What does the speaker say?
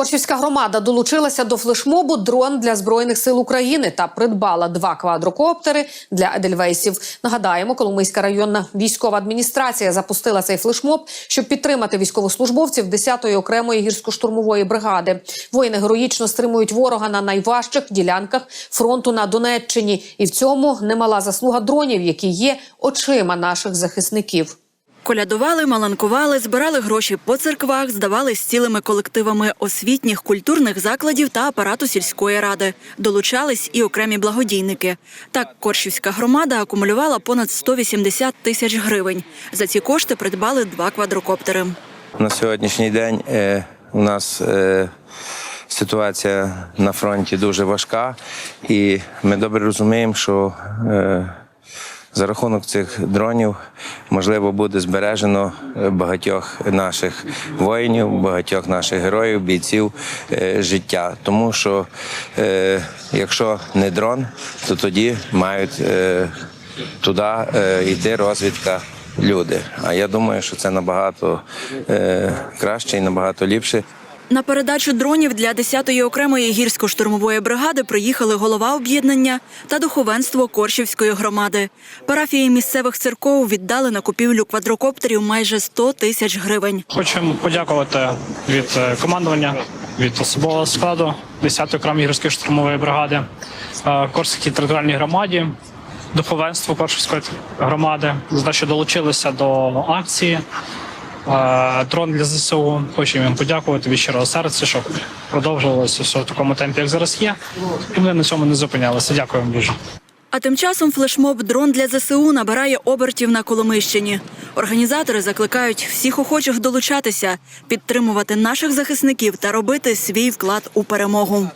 Корчівська громада долучилася до флешмобу дрон для збройних сил України та придбала два квадрокоптери для едельвейсів. Нагадаємо, Коломийська районна військова адміністрація запустила цей флешмоб, щоб підтримати військовослужбовців 10-ї окремої гірсько-штурмової бригади. Воїни героїчно стримують ворога на найважчих ділянках фронту на Донеччині, і в цьому немала заслуга дронів, які є очима наших захисників. Колядували, маланкували, збирали гроші по церквах, здавали з цілими колективами освітніх, культурних закладів та апарату сільської ради. Долучались і окремі благодійники. Так, Коршівська громада акумулювала понад 180 тисяч гривень. За ці кошти придбали два квадрокоптери. На сьогоднішній день е, у нас е, ситуація на фронті дуже важка, і ми добре розуміємо, що е, за рахунок цих дронів можливо буде збережено е, багатьох наших воїнів, багатьох наших героїв, бійців е, життя. Тому що е, якщо не дрон, то тоді мають туди йти розвідка люди. А я думаю, що це набагато е, краще і набагато ліпше. На передачу дронів для 10-ї окремої гірсько-штурмової бригади приїхали голова об'єднання та духовенство Коршівської громади. Парафії місцевих церков віддали на купівлю квадрокоптерів майже 100 тисяч гривень. Хочемо подякувати від е, командування, від особового складу 10-ї окремої гірської штурмової бригади, е, Корській територіальній громаді, духовенству Коршівської громади за те, що долучилися до акції. Дрон для ЗСУ. Хочемо їм подякувати від щирого серця, щоб продовжувалося все в такому темпі, як зараз є. І ми на цьому не зупинялися. Дякую вам дуже. А тим часом флешмоб дрон для ЗСУ набирає обертів на Коломийщині. Організатори закликають всіх охочих долучатися, підтримувати наших захисників та робити свій вклад у перемогу.